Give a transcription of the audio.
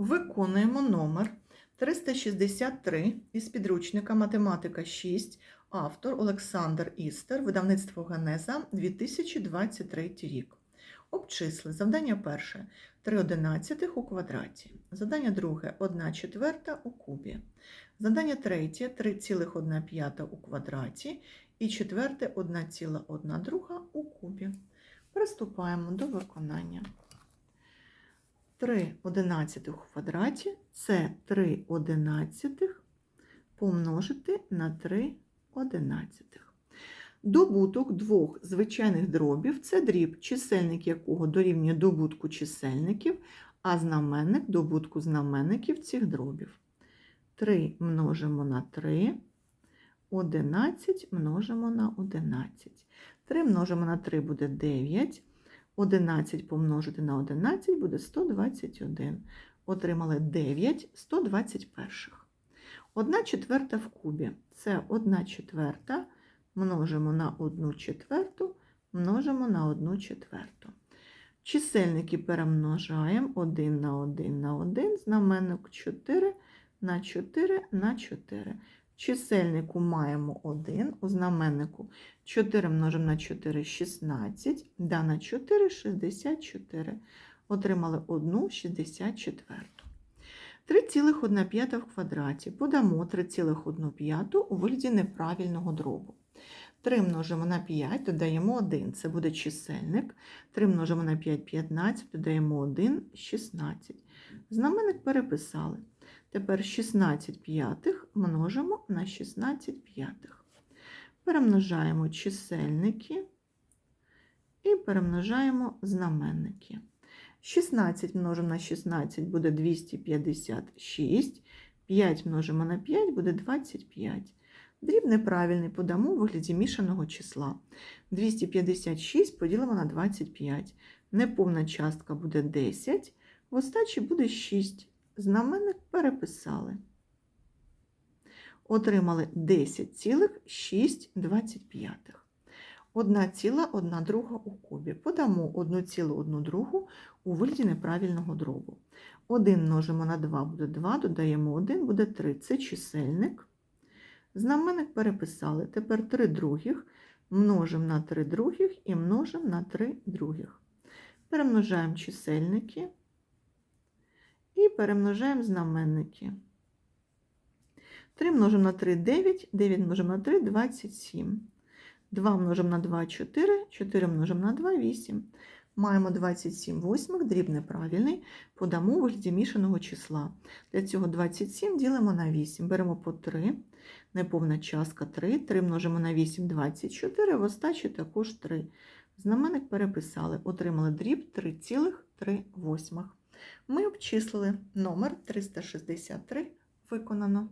Виконуємо номер 363 із підручника Математика 6, автор Олександр Істер, видавництво Генеза 2023 рік. Обчисли. Завдання перше 3 одинадцятих у квадраті. Завдання друге 1 четверта у кубі. Завдання третє 3,1 п'ята у квадраті. І четверте 1,1 друга у кубі. Приступаємо до виконання. 3 одинадцятих у квадраті це 3 одинадцятих помножити на 3 одинадцятих. Добуток двох звичайних дробів це дріб, чисельник якого дорівнює добутку чисельників, а знаменник добутку знаменників цих дробів. 3 множимо на 3, 11 множимо на 11. 3 множимо на 3 буде 9. 11 помножити на 11 буде 121. Отримали 9 121. 1 четверта в кубі. Це 1 четверта множимо на 1 четверту, множимо на 1 четверту. Чисельники перемножаємо 1 на 1 на 1, знаменник 4 на 4 на 4. Чисельнику маємо 1, у знаменнику 4 множимо на 4 – 16, да на 4 – 64. Отримали 1 64. 3,1 в квадраті. Подамо 3,1 у вигляді неправильного дробу. 3 множимо на 5, додаємо 1, це буде чисельник. 3 множимо на 5 – 15, додаємо 1 – 16. Знаменник переписали. Тепер 16 п'ятих множимо на 16 п'ятих. Перемножаємо чисельники і перемножаємо знаменники. 16 множимо на 16 буде 256, 5 множимо на 5 буде 25. Дріб неправильний подамо у вигляді мішаного числа. 256 поділимо на 25. Неповна частка буде 10, в остачі буде 6. Знаменник переписали. Отримали 10,625. 1,1 друга у кубі. Подамо 1,1 другу у вигляді неправильного дробу. 1 множимо на 2 буде 2, додаємо 1, буде 3. Це чисельник. Знаменник переписали. Тепер 3 других множимо на 3 других і множимо на 3 других. Перемножаємо чисельники і перемножаємо знаменники. 3 множимо на 3 9, 9 множимо на 3 27. 2 множимо на 2 4, 4 множимо на 2 8. Маємо 27 восьмих, дріб неправильний, подамо у вигляді мішаного числа. Для цього 27 ділимо на 8, беремо по 3, неповна частка 3, 3 множимо на 8 24, в остачі також 3. Знаменник переписали, отримали дріб 3,3 восьмих. Ми обчислили номер 363 виконано.